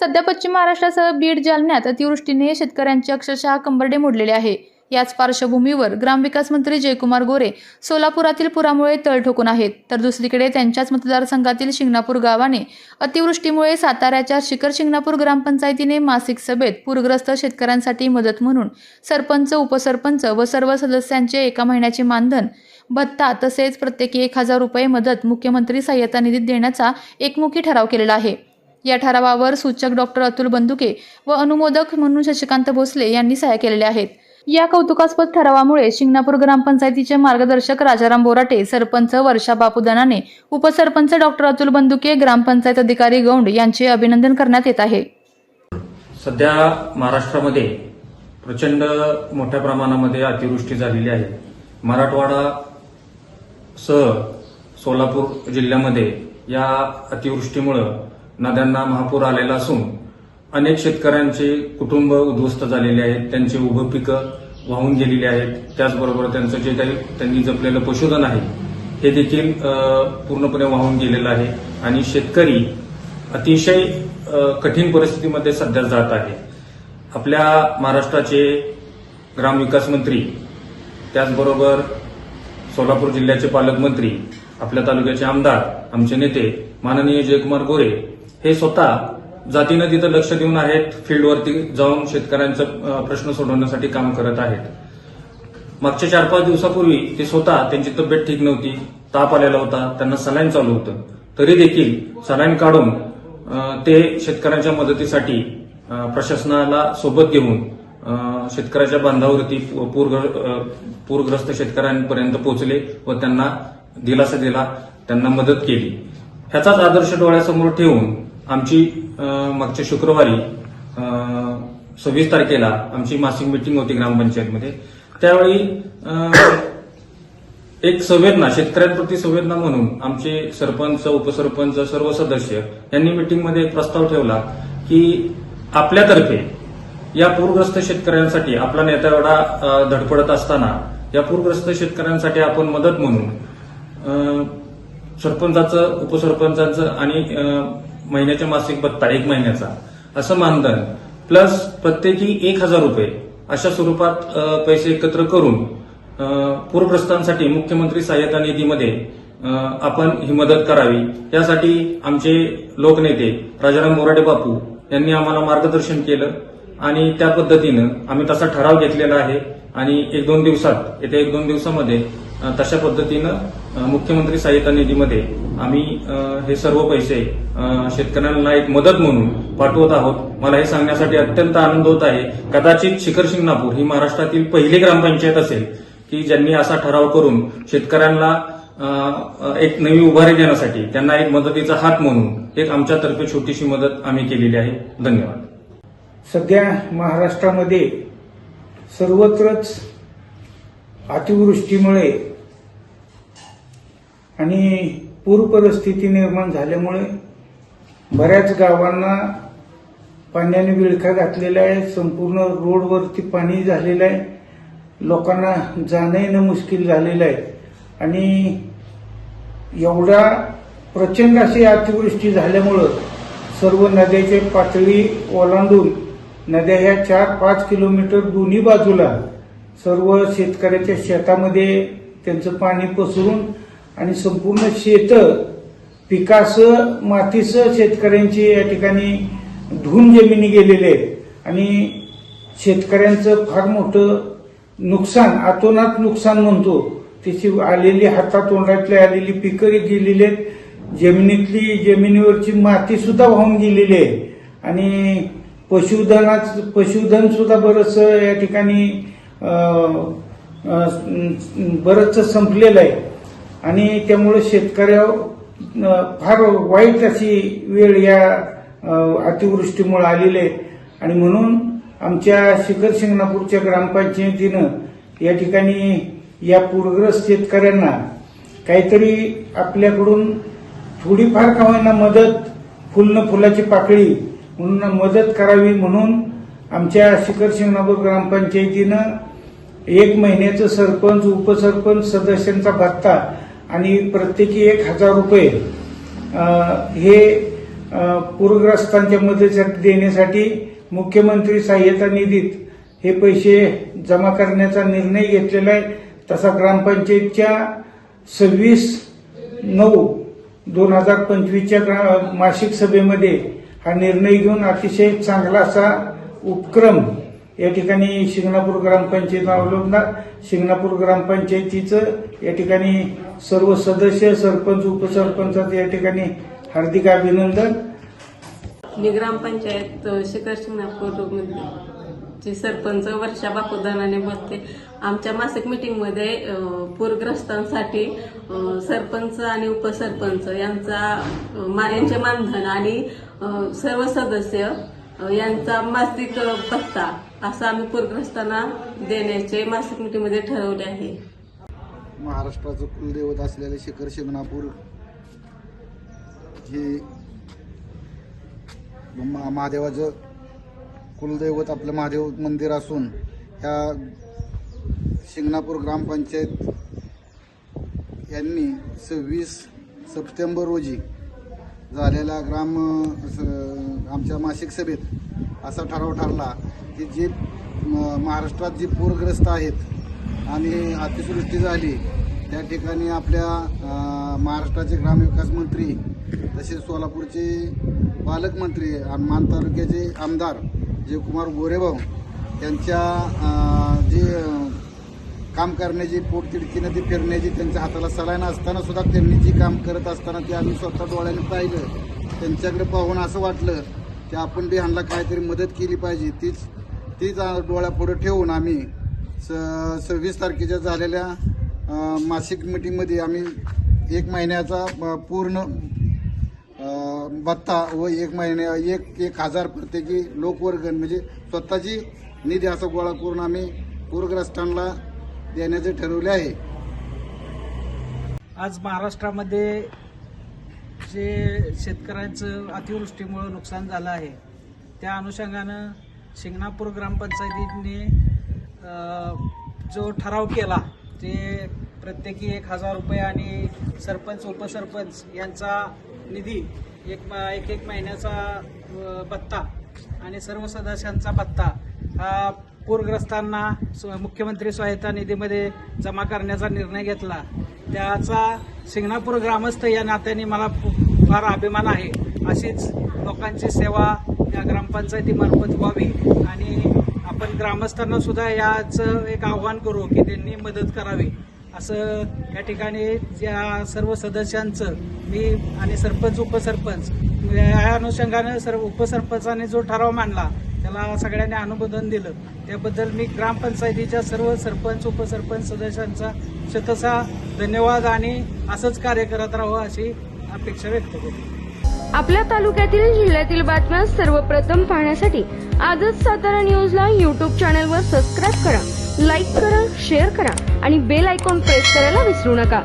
सध्या पश्चिम महाराष्ट्रासह बीड जालन्यात अतिवृष्टीने शेतकऱ्यांचे अक्षरशः कंबरडे मोडलेले आहे. याच पार्श्वभूमीवर ग्रामविकास मंत्री जयकुमार गोरे सोलापुरातील पुरामुळे तळ ठोकून आहेत. तर दुसरीकडे त्यांच्याच मतदारसंघातील शिंगणापूर गावाने अतिवृष्टीमुळे साताऱ्याच्या शिखर शिंगणापूर ग्रामपंचायतीने मासिक सभेत पूरग्रस्त शेतकऱ्यांसाठी मदत म्हणून सरपंच उपसरपंच व सर्व सदस्यांचे एका महिन्याचे मानधन भत्ता तसेच प्रत्येकी एक हजार रुपये मदत मुख्यमंत्री सहाय्यता निधीत देण्याचा एकमुखी ठराव केलेला आहे. या ठरावावर सूचक डॉक्टर अतुल बंदुके व अनुमोदक म्हणून शशिकांत भोसले यांनी सह्या केलेल्या आहेत. या कौतुकास्पद ठरावामुळे शिंगणापूर ग्रामपंचायतीचे मार्गदर्शक राजाराम बोराटे सरपंच वर्षा बापू दनाने उपसरपंच डॉक्टर अतुल बंदुके ग्रामपंचायत अधिकारी गौंड यांचे अभिनंदन करण्यात येत आहे. सध्या महाराष्ट्रामध्ये प्रचंड मोठ्या प्रमाणामध्ये अतिवृष्टी झालेली आहे. मराठवाडा सह सोलापूर जिल्ह्यामध्ये या अतिवृष्टीमुळं नद्यांना महापूर आलेला असून अनेक शेतकऱ्यांचे कुटुंब उद्ध्वस्त झालेले आहेत त्यांची उभं पिकं वाहून गेलेली आहेत. त्याचबरोबर त्यांचं जे काही त्यांनी जपलेलं पशुधन आहे हे देखील पूर्णपणे वाहून गेलेलं आहे. आणि शेतकरी अतिशय कठीण परिस्थितीमध्ये सध्या जात आहे. आपल्या महाराष्ट्राचे ग्रामविकास मंत्री त्याचबरोबर सोलापूर जिल्ह्याचे पालकमंत्री आपल्या तालुक्याचे आमदार आमचे नेते माननीय जयकुमार गोरे हे स्वतः जातीनं तिथं लक्ष देऊन आहेत फील्डवरती जाऊन शेतकऱ्यांचा प्रश्न सोडवण्यासाठी काम करत आहेत. मागच्या चार पाच दिवसापूर्वी ते स्वतः त्यांची तब्येत ठीक नव्हती ताप आलेला होता त्यांना सलाईन चालू होतं. तरी देखील सलाईन काढून ते शेतकऱ्यांच्या मदतीसाठी प्रशासनाला सोबत घेऊन शेतकऱ्याच्या बांधावरती पूरग्र पूरग्रस्त शेतकऱ्यांपर्यंत पोहोचले व त्यांना दिलासा दिला त्यांना मदत केली. ह्याचाच आदर्श डोळ्यासमोर ठेवून आमची मागच्या शुक्रवारी सव्वीस तारखेला आमची मासिक मिटिंग होती ग्रामपंचायतमध्ये. त्यावेळी एक संवेदना शेतकऱ्यांप्रती संवेदना म्हणून आमचे सरपंच उपसरपंच सर्व सदस्य यांनी मिटिंगमध्ये एक प्रस्ताव ठेवला की आपल्यातर्फे या पूरग्रस्त शेतकऱ्यांसाठी आपला नेता एवढा धडपडत असताना या पूरग्रस्त शेतकऱ्यांसाठी आपण मदत म्हणून सरपंचाचं उपसरपंचाचं आणि अ, महिन्याच्या मासिक भत्ता एक महिन्याचा. असं मानधन. प्लस प्रत्येकी एक हजार रुपये. अशा स्वरूपात पैसे एकत्र करून पूरग्रस्तांसाठी मुख्यमंत्री सहाय्यता निधीमध्ये आपण ही मदत करावी. यासाठी आमचे लोकनेते राजाराम मोराडे बापू यांनी आम्हाला मार्गदर्शन केलं आणि त्या पद्धतीनं आम्ही तसा ठराव घेतलेला आहे. आणि एक दोन दिवसात येत्या एक दोन दिवसामध्ये तशा पद्धतीनं मुख्यमंत्री सहाय्यता निधीमध्ये आम्ही हे सर्व पैसे शेतकऱ्यांना एक मदत म्हणून पाठवत आहोत. मला हे सांगण्यासाठी अत्यंत आनंद होत आहे. कदाचित शिखर शिंगणापूर ही महाराष्ट्रातील पहिली ग्रामपंचायत असेल की ज्यांनी असा ठराव करून शेतकऱ्यांना एक नवी उभारी देण्यासाठी त्यांना एक मदतीचा हात म्हणून एक आमच्यातर्फे छोटीशी मदत आम्ही केलेली आहे. धन्यवाद. सध्या महाराष्ट्रामध्ये सर्वत्रच अतिवृष्टीमुळे आणि पूर परिस्थिती निर्माण झाल्यामुळे बऱ्याच गावांना पाण्याने विळखा घातलेला आहे संपूर्ण रोडवरती पाणी झालेलं आहे. लोकांना जाणं येणं मुश्किल झालेलं आहे. आणि एवढा प्रचंड अशी अतिवृष्टी झाल्यामुळं सर्व नद्याची पातळी ओलांडून नद्या ह्या चार पाच किलोमीटर दोन्ही बाजूला सर्व शेतकऱ्याच्या शेतामध्ये त्यांचं पाणी पसरून आणि संपूर्ण शेत पिकासं मातीसह शेतकऱ्यांची या ठिकाणी धुऊन जमिनी गेलेले आहेत आणि शेतकऱ्यांचं फार मोठं नुकसान आतोनात नुकसान म्हणतो. त्याची आलेली हातातोंडातली आलेली पिकं गेलेली आहेत. जमिनीतली जमिनीवरची माती सुद्धा वाहून गेलेली आहे. आणि पशुधनाच पशुधन सुद्धा बरंच या ठिकाणी बरंच संपलेलं आहे. आणि त्यामुळे शेतकऱ्यावर फार वाईट अशी वेळ या अतिवृष्टीमुळे आलेली आहे. आणि म्हणून आमच्या शिखर शिंगणापूरच्या ग्रामपंचायतीनं या ठिकाणी या पूरग्रस्त शेतकऱ्यांना काहीतरी आपल्याकडून थोडीफार का होईना मदत फुलनं फुलाची पाकळी म्हणून मदत करावी म्हणून आमच्या शिखर शिंगणापूर ग्रामपंचायतीनं एक महिन्याचं सरपंच उपसरपंच सदस्यांचा भत्ता आणि प्रत्येकी एक हजार रुपये हे पूरग्रस्तांच्या मदतीसाठी देण्यासाठी मुख्यमंत्री सहाय्यता निधीत हे पैसे जमा करण्याचा निर्णय घेतलेला आहे. तसा ग्रामपंचायतच्या सव्वीस नऊ दोन हजार पंचवीसच्या ग्रा- मासिक सभेमध्ये हा निर्णय घेऊन अतिशय चांगला असा उपक्रम या ठिकाणी शिंगणापूर ग्रामपंचायत अवलंबणार. शिंगणापूर ग्रामपंचायतीचं या ठिकाणी सर्व सदस्य सरपंच उपसरपंचाचं या ठिकाणी हार्दिक अभिनंदन. मी ग्रामपंचायत शिखर शिंगणापूर ची सरपंच वर्षा बापूदानाने बोलते. आमच्या मासिक मीटिंगमध्ये पूरग्रस्तांसाठी सरपंच आणि उपसरपंच यांचा यांचे मानधन आणि सर्व सदस्य यांचा मासिक पत्ता असा आम्ही पूरग्रस्तांना देण्याचे मासिक मीटिंगमध्ये ठरवले आहे. महाराष्ट्राचं कुलदैवत असलेले शिखर शिंगणापूर हे महादेवाचं कुलदैवत आपलं महादेव मंदिर असून ह्या शिंगणापूर ग्रामपंचायत यांनी सव्वीस सप्टेंबर रोजी झालेला ग्राम स- आमच्या मासिक सभेत असा ठराव ठरला की जे महाराष्ट्रात जी पूरग्रस्त आहेत आणि अतिवृष्टी झाली त्या ठिकाणी आपल्या महाराष्ट्राचे ग्रामविकास मंत्री तसेच सोलापूरचे पालकमंत्री आणि मान तालुक्याचे आमदार जयकुमार गोरेभाऊ यांच्या जे काम करण्याची पोटतिडकीनं ती फिरण्याची त्यांच्या हाताला सलाईन असताना सुद्धा त्यांनी जी काम करत असताना ते आम्ही स्वतः डोळ्याने पाहिलं. त्यांच्याकडे पाहून असं वाटलं की आपण बी ह्यांना काहीतरी मदत केली पाहिजे. तीच तीच आ- डोळ्यापुढे ठेवून आम्ही स सव्वीस तारखेच्या झालेल्या मासिक मिटिंगमध्ये आम्ही एक महिन्याचा पूर्ण भत्ता व एक महिन्या एक एक हजार प्रत्येकी लोकवर्गण म्हणजे स्वतःची निधी असा गोळा करून आम्ही पूरग्रस्तांना देण्याचे ठरवले आहे. आज महाराष्ट्रामध्ये जे शेतकऱ्यांचं अतिवृष्टीमुळं नुकसान झालं आहे त्या अनुषंगानं शिंगणापूर ग्रामपंचायतीने जो ठराव केला ते प्रत्येकी एक हजार रुपये आणि सरपंच उपसरपंच यांचा निधी एक एक एक महिन्याचा भत्ता आणि सर्व सदस्यांचा भत्ता हा पूरग्रस्तांना स्व- मुख्यमंत्री सहायता निधीमध्ये जमा करण्याचा निर्णय घेतला. त्याचा सिंगणापूर ग्रामस्थ या नात्याने मला फु- फार अभिमान आहे. अशीच लोकांची सेवा या ग्रामपंचायतीमार्फत व्हावी आणि आपण ग्रामस्थांना सुद्धा याचं एक आव्हान करू की त्यांनी मदत करावी. असं या ठिकाणी या सर्व सदस्यांचं मी आणि सरपंच उपसरपंच या अनुषंगानं सर्व उपसरपंचाने जो ठराव मांडला त्याला सगळ्यांनी अनुमोदन दिलं. त्याबद्दल मी ग्रामपंचायतीच्या सर्व सरपंच उपसरपंच सदस्यांचा शतसा धन्यवाद आणि असंच कार्य करत राहावं अशी अपेक्षा व्यक्त करतो. आपल्या तालुक्यातील जिल्ह्यातील बातम्या सर्वप्रथम पाहण्यासाठी आजच सातारा न्यूजला यूट्यूब चॅनलवर सबस्क्राईब करा लाईक करा शेअर करा आणि बेल आयकॉन प्रेस करायला विसरू नका.